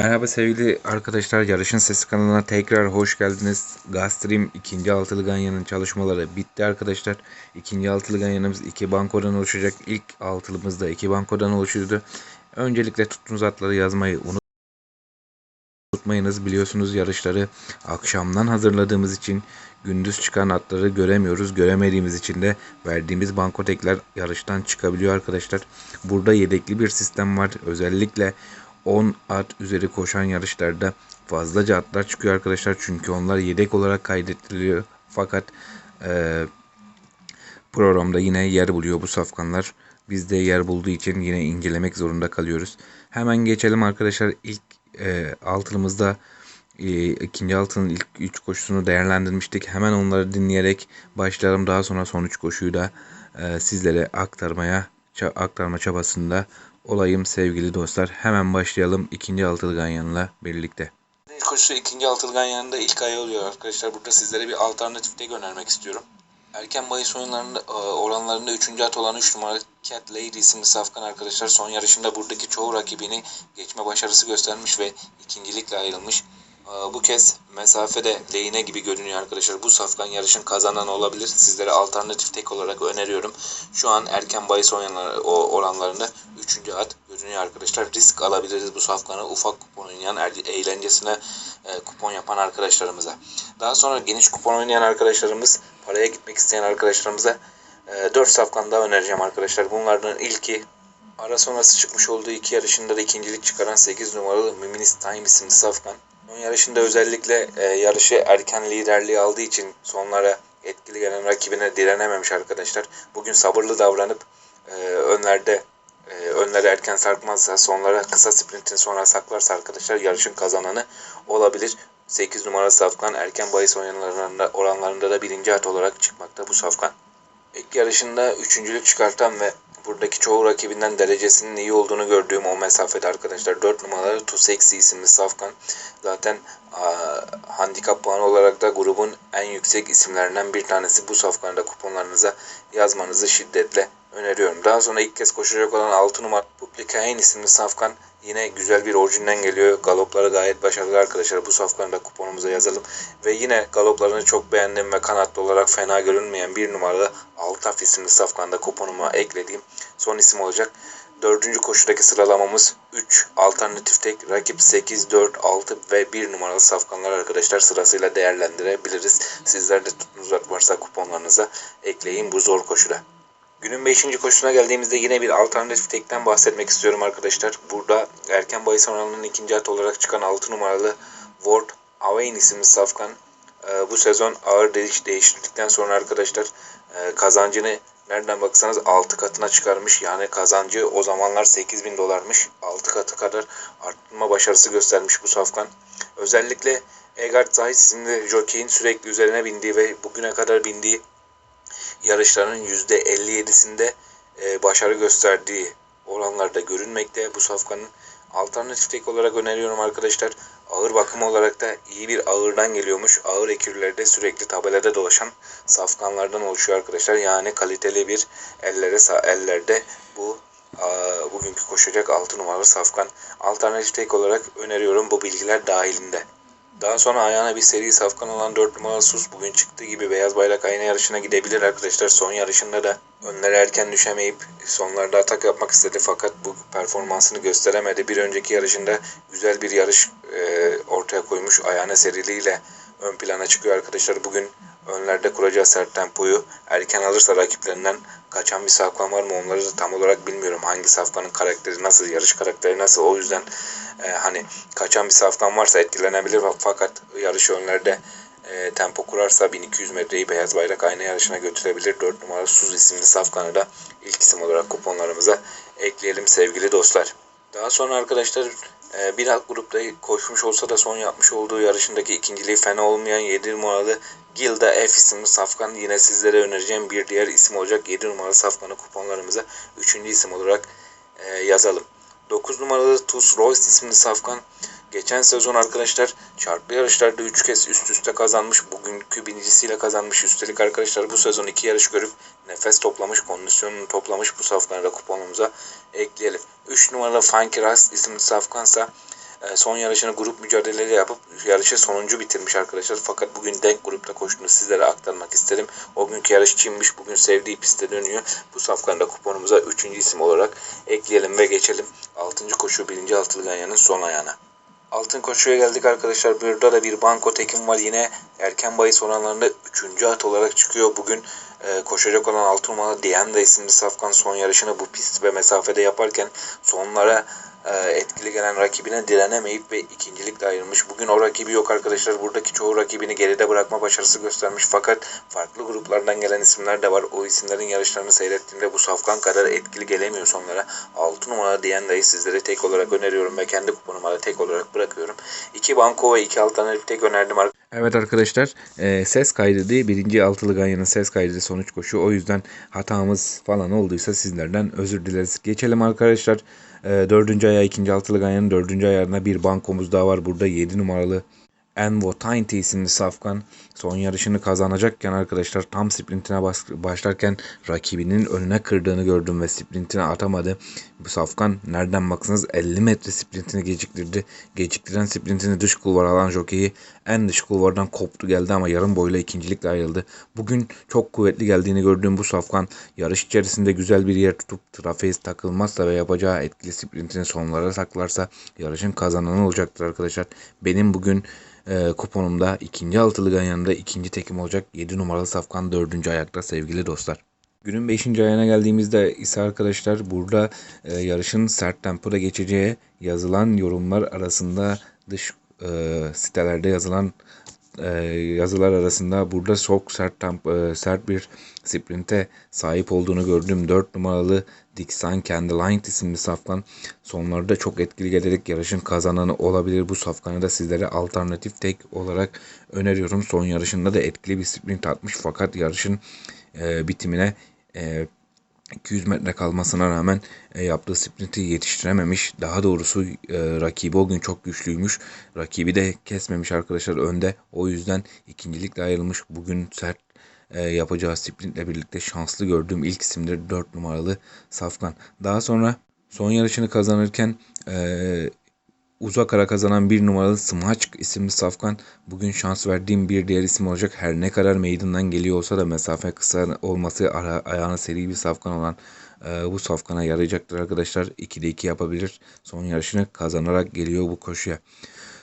Merhaba sevgili arkadaşlar, Yarışın Sesi kanalına tekrar hoş geldiniz. Gastream ikinci altılı ganyanın çalışmaları bitti arkadaşlar. İkinci altılı ganyanımız iki bankodan oluşacak. İlk altılımız da iki bankodan oluşuyordu. Öncelikle tuttuğunuz atları yazmayı unutmayınız. Biliyorsunuz yarışları akşamdan hazırladığımız için gündüz çıkan atları göremiyoruz. Göremediğimiz için de verdiğimiz bankotekler yarıştan çıkabiliyor arkadaşlar. Burada yedekli bir sistem var. Özellikle 10 at üzeri koşan yarışlarda fazlaca atlar çıkıyor arkadaşlar. Çünkü onlar yedek olarak kaydediliyor. Fakat e, programda yine yer buluyor bu safkanlar. Biz de yer bulduğu için yine incelemek zorunda kalıyoruz. Hemen geçelim arkadaşlar. İlk e, altımızda e, ikinci altının ilk 3 koşusunu değerlendirmiştik. Hemen onları dinleyerek başlayalım. Daha sonra son 3 koşuyu da e, sizlere aktarmaya aktarma çabasında olayım sevgili dostlar. Hemen başlayalım ikinci altılı ganyanla birlikte. Koşusu ikinci altılgan yanında ilk ayı oluyor arkadaşlar. Burada sizlere bir alternatif tek önermek istiyorum. Erken bahis oyunlarında e, oranlarında 3. at olan 3 numaralı Cat Lady isimli safkan arkadaşlar son yarışında buradaki çoğu rakibini geçme başarısı göstermiş ve ikincilikle ayrılmış. E, Bu kez mesafede lehine gibi görünüyor arkadaşlar. Bu safkan yarışın kazanan olabilir. Sizlere alternatif tek olarak öneriyorum. Şu an erken bahis oranlarında 3. at görünüyor arkadaşlar. Risk alabiliriz bu safkanı ufak kupon oynayan er- eğlencesine e, kupon yapan arkadaşlarımıza. Daha sonra geniş kupon oynayan arkadaşlarımız paraya gitmek isteyen arkadaşlarımıza e, 4 safkan daha önereceğim arkadaşlar. Bunlardan ilki ara sonrası çıkmış olduğu iki yarışında da ikincilik çıkaran 8 numaralı Miminis Time isimli safkan. Son yarışında özellikle e, yarışı erken liderliği aldığı için sonlara etkili gelen rakibine direnememiş arkadaşlar. Bugün sabırlı davranıp e, önlerde e, önlere erken sarkmazsa sonlara kısa sprintin sonra saklarsa arkadaşlar yarışın kazananı olabilir. 8 numara Safkan erken bahis oranlarında, oranlarında da birinci at olarak çıkmakta bu Safkan. İlk yarışında üçüncülük çıkartan ve buradaki çoğu rakibinden derecesinin iyi olduğunu gördüğüm o mesafede arkadaşlar 4 numaralı Too Sexy isimli Safkan zaten aa, handikap puanı olarak da grubun en yüksek isimlerinden bir tanesi. Bu Safkan'da kuponlarınıza yazmanızı şiddetle öneriyorum. Daha sonra ilk kez koşacak olan 6 numara Publicain isimli Safkan yine güzel bir orijinden geliyor. Galopları gayet başarılı arkadaşlar. Bu safkanı da kuponumuza yazalım. Ve yine galoplarını çok beğendim ve kanatlı olarak fena görünmeyen bir numaralı Altaf isimli safkanı da kuponuma eklediğim son isim olacak. Dördüncü koşudaki sıralamamız 3 alternatif tek rakip 8, 4, 6 ve 1 numaralı safkanlar arkadaşlar sırasıyla değerlendirebiliriz. Sizler de tutunuz varsa kuponlarınıza ekleyin bu zor koşuda. Günün 5. koşusuna geldiğimizde yine bir alternatif tekten bahsetmek istiyorum arkadaşlar. Burada erken bahis oranlarının ikinci at olarak çıkan 6 numaralı Ward Awain isimli safkan e, bu sezon ağır değiş değiştirdikten sonra arkadaşlar e, kazancını nereden baksanız 6 katına çıkarmış. Yani kazancı o zamanlar 8000 dolarmış. 6 katı kadar artma başarısı göstermiş bu safkan. Özellikle Egard Zayt isimli jockey'in sürekli üzerine bindiği ve bugüne kadar bindiği yarışların %57'sinde e, başarı gösterdiği oranlarda görünmekte. Bu safkanın alternatif tek olarak öneriyorum arkadaşlar. Ağır bakım olarak da iyi bir ağırdan geliyormuş. Ağır ekürlerde sürekli tabelada dolaşan safkanlardan oluşuyor arkadaşlar. Yani kaliteli bir ellere ellerde bu bugünkü koşacak 6 numaralı safkan. Alternatif tek olarak öneriyorum bu bilgiler dahilinde. Daha sonra ayağına bir seri safkan olan 4 numaralı Sus bugün çıktığı gibi beyaz bayrak ayna yarışına gidebilir arkadaşlar. Son yarışında da önlere erken düşemeyip sonlarda atak yapmak istedi fakat bu performansını gösteremedi. Bir önceki yarışında güzel bir yarış e, ortaya koymuş ayağına seriliğiyle ön plana çıkıyor arkadaşlar. Bugün önlerde kuracağı sert tempoyu erken alırsa rakiplerinden kaçan bir safkan var mı onları da tam olarak bilmiyorum. Hangi safkanın karakteri nasıl, yarış karakteri nasıl o yüzden e, hani kaçan bir safkan varsa etkilenebilir fakat yarış önlerde e, tempo kurarsa 1200 metreyi beyaz bayrak ayna yarışına götürebilir. 4 numaralı Suz isimli safkanı da ilk isim olarak kuponlarımıza ekleyelim sevgili dostlar. Daha sonra arkadaşlar bir alt grupta koşmuş olsa da son yapmış olduğu yarışındaki ikinciliği fena olmayan 7 numaralı Gilda F isimli safkan yine sizlere önereceğim bir diğer isim olacak. 7 numaralı safkanı kuponlarımıza 3. isim olarak e, yazalım. 9 numaralı Tus Royce isimli safkan geçen sezon arkadaşlar çarplı yarışlarda 3 kez üst üste kazanmış. Bugünkü birincisiyle kazanmış. Üstelik arkadaşlar bu sezon 2 yarış görüp nefes toplamış, kondisyonunu toplamış bu safkanı da kuponumuza ekleyelim. 3 numaralı Funky Rust isimli safkansa e, son yarışını grup mücadeleleri yapıp yarışı sonuncu bitirmiş arkadaşlar. Fakat bugün denk grupta koştuğunu sizlere aktarmak isterim. O günkü yarış Çin'miş. Bugün sevdiği piste dönüyor. Bu safkanda kuponumuza 3. isim olarak ekleyelim ve geçelim. 6. koşu 1. altılı ganyanın son ayağına. Altın koşuya geldik arkadaşlar. Burada da bir banko tekim var. Yine erken bahis oranlarında 3. at olarak çıkıyor. Bugün e, koşacak olan 6 numaralı Dianda isimli safkan son yarışını bu pist ve mesafede yaparken sonlara etkili gelen rakibine direnemeyip ve ikincilikle ayrılmış. Bugün o rakibi yok arkadaşlar. Buradaki çoğu rakibini geride bırakma başarısı göstermiş. Fakat farklı gruplardan gelen isimler de var. O isimlerin yarışlarını seyrettiğimde bu safkan kadar etkili gelemiyor sonlara. 6 numara Dianda'yı sizlere tek olarak öneriyorum ve kendi kuponuma da tek olarak bırakıyorum. 2 banko ve 2 alternatif tek önerdim arkadaşlar. Evet arkadaşlar e, ses kaydı değil. Birinci altılı ganyanın ses kaydı sonuç koşu. O yüzden hatamız falan olduysa sizlerden özür dileriz. Geçelim arkadaşlar. E, dördüncü ayağı ikinci altılı ganyanın dördüncü ayağında bir bankomuz daha var. Burada 7 numaralı Envo Tainty isimli safkan son yarışını kazanacakken arkadaşlar tam sprintine başlarken rakibinin önüne kırdığını gördüm ve sprintine atamadı. Bu safkan nereden baksanız 50 metre sprintini geciktirdi. Geciktiren sprintini dış kulvara alan jokeyi en dış kulvardan koptu geldi ama yarım boyla ikincilikle ayrıldı. Bugün çok kuvvetli geldiğini gördüğüm bu safkan yarış içerisinde güzel bir yer tutup trafeyiz takılmazsa ve yapacağı etkili sprintini sonlara saklarsa yarışın kazananı olacaktır arkadaşlar. Benim bugün e, kuponumda ikinci altılı ganyanında ikinci tekim olacak 7 numaralı safkan dördüncü ayakta sevgili dostlar. Günün 5. ayağına geldiğimizde ise arkadaşlar burada e, yarışın sert tempoda geçeceği yazılan yorumlar arasında dış e, sitelerde yazılan e, yazılar arasında burada çok sert tempo, e, sert bir sprinte sahip olduğunu gördüm. 4 numaralı Dixon Candlelight isimli safkan sonlarda çok etkili gelerek yarışın kazananı olabilir. Bu safkanı da sizlere alternatif tek olarak öneriyorum. Son yarışında da etkili bir sprint atmış fakat yarışın e, bitimine e, 200 metre kalmasına rağmen e, yaptığı sprinti yetiştirememiş. Daha doğrusu e, rakibi o gün çok güçlüymüş. Rakibi de kesmemiş arkadaşlar önde. O yüzden ikincilikle ayrılmış. Bugün sert e, yapacağı sprintle birlikte şanslı gördüğüm ilk isimdir 4 numaralı Safkan. Daha sonra son yarışını kazanırken e, uzak ara kazanan bir numaralı Smaçk isimli Safkan bugün şans verdiğim bir diğer isim olacak. Her ne kadar meydandan geliyor olsa da mesafe kısa olması ara, ayağına seri bir Safkan olan e, bu Safkan'a yarayacaktır arkadaşlar. 2'de 2 yapabilir. Son yarışını kazanarak geliyor bu koşuya.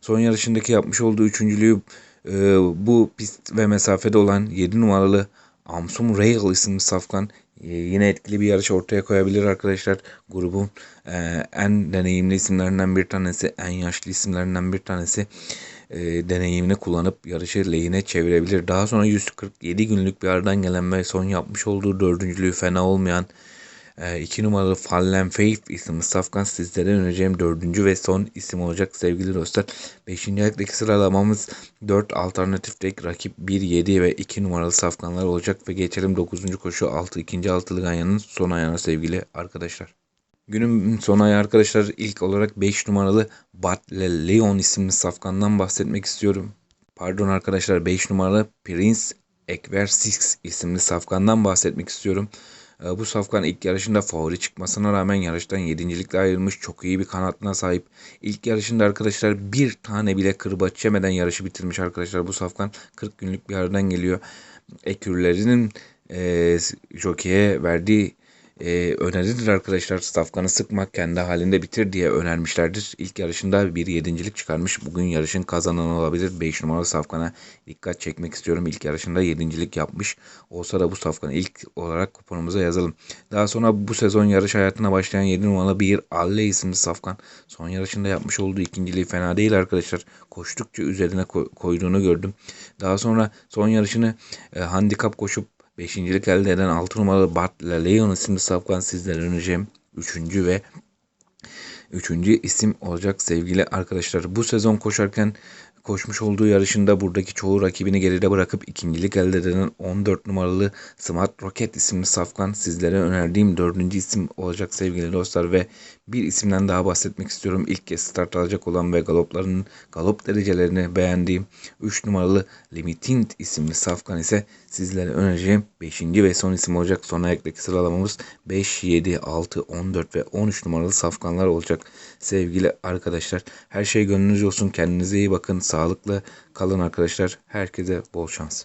Son yarışındaki yapmış olduğu üçüncülüğü e, bu pist ve mesafede olan 7 numaralı Amsum Rail isimli Safkan yine etkili bir yarış ortaya koyabilir arkadaşlar. Grubun e, en deneyimli isimlerinden bir tanesi, en yaşlı isimlerinden bir tanesi e, deneyimini kullanıp yarışı lehine çevirebilir. Daha sonra 147 günlük bir aradan gelen ve son yapmış olduğu dördüncülüğü fena olmayan 2 numaralı Fallen Faith isimli safkan sizlere önereceğim dördüncü ve son isim olacak sevgili dostlar. 5. ayaktaki sıralamamız 4 alternatif tek rakip 1, 7 ve 2 numaralı safkanlar olacak ve geçelim 9. koşu 6. ikinci altılı ganyanın son ayağına sevgili arkadaşlar. Günün son ayağı arkadaşlar ilk olarak 5 numaralı Batle Leon isimli safkandan bahsetmek istiyorum. Pardon arkadaşlar 5 numaralı Prince Ekver Six isimli safkandan bahsetmek istiyorum. Bu safkan ilk yarışında favori çıkmasına rağmen yarıştan yedincilikle ayrılmış. Çok iyi bir kanatına sahip. İlk yarışında arkadaşlar bir tane bile kırbaç yemeden yarışı bitirmiş arkadaşlar. Bu safkan 40 günlük bir aradan geliyor. Ekürlerinin e, jokeye verdiği e, öneridir arkadaşlar. Safkanı sıkmak kendi halinde bitir diye önermişlerdir. İlk yarışında bir yedincilik çıkarmış. Bugün yarışın kazananı olabilir. 5 numaralı Safkan'a dikkat çekmek istiyorum. İlk yarışında yedincilik yapmış. Olsa da bu Safkan'ı ilk olarak kuponumuza yazalım. Daha sonra bu sezon yarış hayatına başlayan 7 numaralı bir Alle isimli Safkan. Son yarışında yapmış olduğu ikinciliği fena değil arkadaşlar. Koştukça üzerine koyduğunu gördüm. Daha sonra son yarışını e, handikap koşup Beşincilik elde eden 6 numaralı Bart Leon isimli safkan sizlere önereceğim. Üçüncü ve üçüncü isim olacak sevgili arkadaşlar. Bu sezon koşarken koşmuş olduğu yarışında buradaki çoğu rakibini geride bırakıp ikincilik elde eden 14 numaralı Smart Rocket isimli safkan sizlere önerdiğim dördüncü isim olacak sevgili dostlar ve bir isimden daha bahsetmek istiyorum. İlk kez start alacak olan ve galoplarının galop derecelerini beğendiğim 3 numaralı Limiting isimli safkan ise sizlere önereceğim 5. ve son isim olacak. Son ayaktaki sıralamamız 5, 7, 6, 14 ve 13 numaralı safkanlar olacak. Olacak sevgili arkadaşlar. Her şey gönlünüzce olsun. Kendinize iyi bakın. Sağlıklı kalın arkadaşlar. Herkese bol şans.